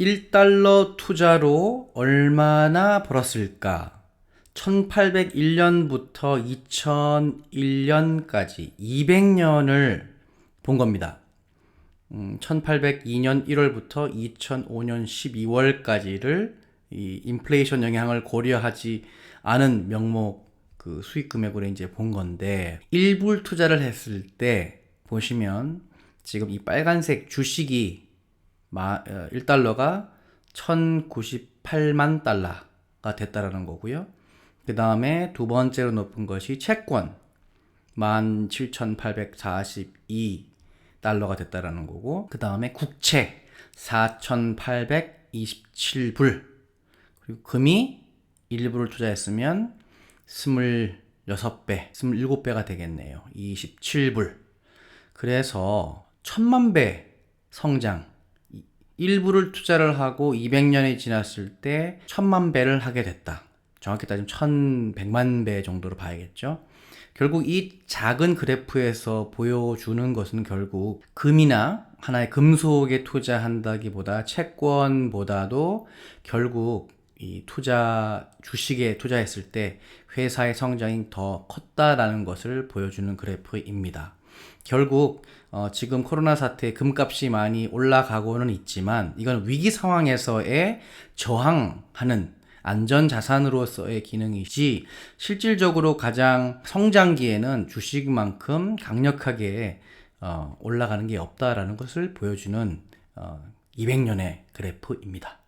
1달러 투자로 얼마나 벌었을까? 1801년부터 2001년까지 200년을 본 겁니다. 음, 1802년 1월부터 2005년 12월까지를 이 인플레이션 영향을 고려하지 않은 명목 그 수익 금액으로 이제 본 건데 일불 투자를 했을 때 보시면 지금 이 빨간색 주식이 마, 어, 1달러가 1098만 달러가 됐다라는 거고요. 그 다음에 두 번째로 높은 것이 채권 17,842달러가 됐다라는 거고 그 다음에 국채 4,827불 그리고 금이 1불을 투자했으면 26배, 27배가 되겠네요. 27불. 그래서 천만 배 성장. 1불을 투자를 하고 200년이 지났을 때 천만 배를 하게 됐다. 정확히 따지면 1100만 배 정도로 봐야겠죠. 결국 이 작은 그래프에서 보여주는 것은 결국 금이나 하나의 금속에 투자한다기보다 채권보다도 결국 이 투자 주식에 투자했을 때 회사의 성장이 더 컸다라는 것을 보여주는 그래프입니다. 결국 어, 지금 코로나 사태에 금값이 많이 올라가고는 있지만 이건 위기 상황에서의 저항하는 안전 자산으로서의 기능이지 실질적으로 가장 성장기에는 주식만큼 강력하게 어, 올라가는 게 없다라는 것을 보여주는 어, 200년의 그래프입니다.